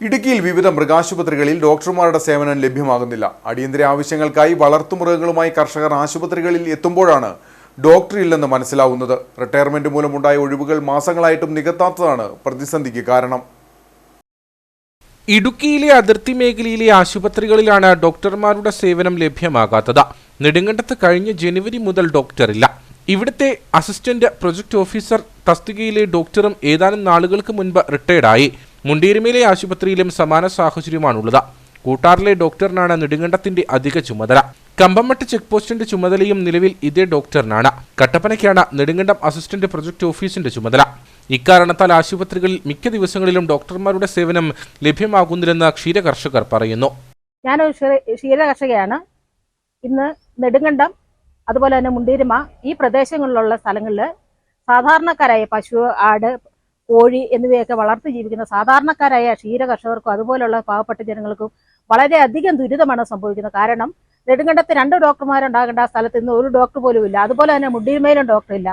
ഇടുക്കിയിൽ വിവിധ മൃഗാശുപത്രികളിൽ ഡോക്ടർമാരുടെ സേവനം ലഭ്യമാകുന്നില്ല. അടിയന്തര ആവശ്യങ്ങൾക്കായി വളർത്തുമൃഗങ്ങളുമായി കർഷകർ ആശുപത്രികളിൽ എത്തുമ്പോഴാണ് ഡോക്ടർ ഇല്ലെന്ന് മനസ്സിലാവുന്നത്. റിട്ടയർമെന്റ് മൂലമുണ്ടായ ഒഴിവുകൾ മാസങ്ങളായിട്ടും നികത്താത്തതാണ് പ്രതിസന്ധിക്ക് കാരണം. ഇടുക്കിയിലെ അതിർത്തി മേഖലയിലെ ആശുപത്രികളിലാണ് ഡോക്ടർമാരുടെ സേവനം ലഭ്യമാകാത്തത്. നെടുങ്കണ്ടത്ത് കഴിഞ്ഞ ജനുവരി മുതൽ ഡോക്ടറില്ല. ഇവിടുത്തെ അസിസ്റ്റന്റ് പ്രൊജക്ട് ഓഫീസർ തസ്തികയിലെ ഡോക്ടറും ഏതാനും നാളുകൾക്ക് മുൻപ് റിട്ടയർഡായി. മുണ്ടീരുമയിലെ ആശുപത്രിയിലും സമാന സാഹചര്യമാണുള്ളത്. കൂട്ടാറിലെ ഡോക്ടറിനാണ് നെടുങ്കണ്ടത്തിന്റെ അധിക ചുമതല. കമ്പമട്ട് ചെക്ക് പോസ്റ്റിന്റെ ചുമതലയും നിലവിൽ ഇതേ ഡോക്ടറിനാണ്. കട്ടപ്പനയ്ക്കാണ് നെടുങ്കണ്ടം അസിസ്റ്റന്റ് പ്രൊജക്ട് ഓഫീസിന്റെ ചുമതല. ഇക്കാരണത്താൽ ആശുപത്രികളിൽ മിക്ക ദിവസങ്ങളിലും ഡോക്ടർമാരുടെ സേവനം ലഭ്യമാകുന്നില്ലെന്ന് ക്ഷീരകർഷകർ പറയുന്നു. ഞാനൊരു ക്ഷീരകർഷകയാണ് ക്ഷീര കർഷകയാണ് ഇന്ന് നെടുങ്കണ്ടം അതുപോലെ തന്നെ മുണ്ടീരുമ ഈ പ്രദേശങ്ങളിലുള്ള സ്ഥലങ്ങളിൽ സാധാരണക്കാരായ പശു ആട് കോഴി എന്നിവയൊക്കെ വളർത്തി ജീവിക്കുന്ന സാധാരണക്കാരായ ക്ഷീര കർഷകർക്കും അതുപോലുള്ള പാവപ്പെട്ട ജനങ്ങൾക്കും വളരെയധികം ദുരിതമാണ് സംഭവിക്കുന്നത്. കാരണം നെടുങ്കണ്ടത്ത് രണ്ട് ഡോക്ടർമാരുണ്ടാകേണ്ട സ്ഥലത്ത് ഇന്ന് ഒരു ഡോക്ടർ പോലും ഇല്ല. അതുപോലെ തന്നെ മുടിയിന്മേലും ഡോക്ടർ ഇല്ല.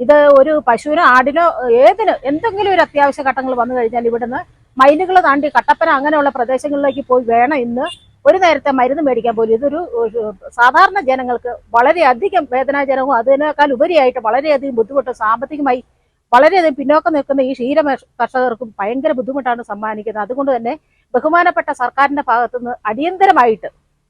ഇത് ഒരു പശുവിനോ ആടിനോ ഏതിനോ എന്തെങ്കിലും ഒരു അത്യാവശ്യ ഘട്ടങ്ങൾ വന്നു കഴിഞ്ഞാൽ ഇവിടുന്ന് മൈലുകൾ താണ്ടി കട്ടപ്പന അങ്ങനെയുള്ള പ്രദേശങ്ങളിലേക്ക് പോയി വേണം ഇന്ന് ഒരു നേരത്തെ മരുന്ന് മേടിക്കാൻ പോലും. ഇതൊരു സാധാരണ ജനങ്ങൾക്ക് വളരെയധികം വേദനാജനകവും അതിനേക്കാൾ ഉപരിയായിട്ട് വളരെയധികം ബുദ്ധിമുട്ട് സാമ്പത്തികമായി വളരെയധികം പിന്നോക്കം നിൽക്കുന്ന ഈ ക്ഷീര കർഷകർക്കും ഭയങ്കര ബുദ്ധിമുട്ടാണ് സമ്മാനിക്കുന്നത്. അതുകൊണ്ട് തന്നെ ബഹുമാനപ്പെട്ട സർക്കാരിന്റെ ഭാഗത്തുനിന്ന് അടിയന്തരമായിട്ട്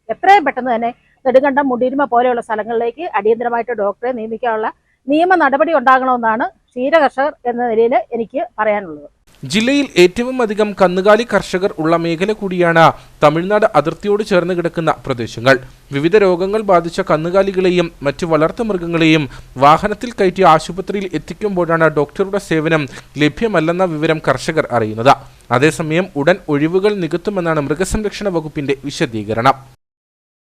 എത്രയും പെട്ടെന്ന് തന്നെ നെടുങ്കണ്ടം മുടിരുമ പോലെയുള്ള സ്ഥലങ്ങളിലേക്ക് അടിയന്തരമായിട്ട് ഡോക്ടറെ നിയമിക്കാനുള്ള നിയമ നടപടി ഉണ്ടാകണമെന്നാണ് ക്ഷീര കർഷകർ എന്ന നിലയിൽ എനിക്ക് പറയാനുള്ളത്. ജില്ലയിൽ ഏറ്റവും അധികം കന്നുകാലി കർഷകർ ഉള്ള മേഖല കൂടിയാണ് തമിഴ്നാട് അതിർത്തിയോട് ചേർന്ന് കിടക്കുന്ന പ്രദേശങ്ങൾ. വിവിധ രോഗങ്ങൾ ബാധിച്ച കന്നുകാലികളെയും മറ്റു വളർത്തുമൃഗങ്ങളെയും വാഹനത്തിൽ കയറ്റി ആശുപത്രിയിൽ എത്തിക്കുമ്പോഴാണ് ഡോക്ടറുടെ സേവനം ലഭ്യമല്ലെന്ന വിവരം കർഷകർ അറിയുന്നത്. അതേസമയം ഉടൻ ഒഴിവുകൾ നികത്തുമെന്നാണ് മൃഗസംരക്ഷണ വകുപ്പിന്റെ വിശദീകരണം.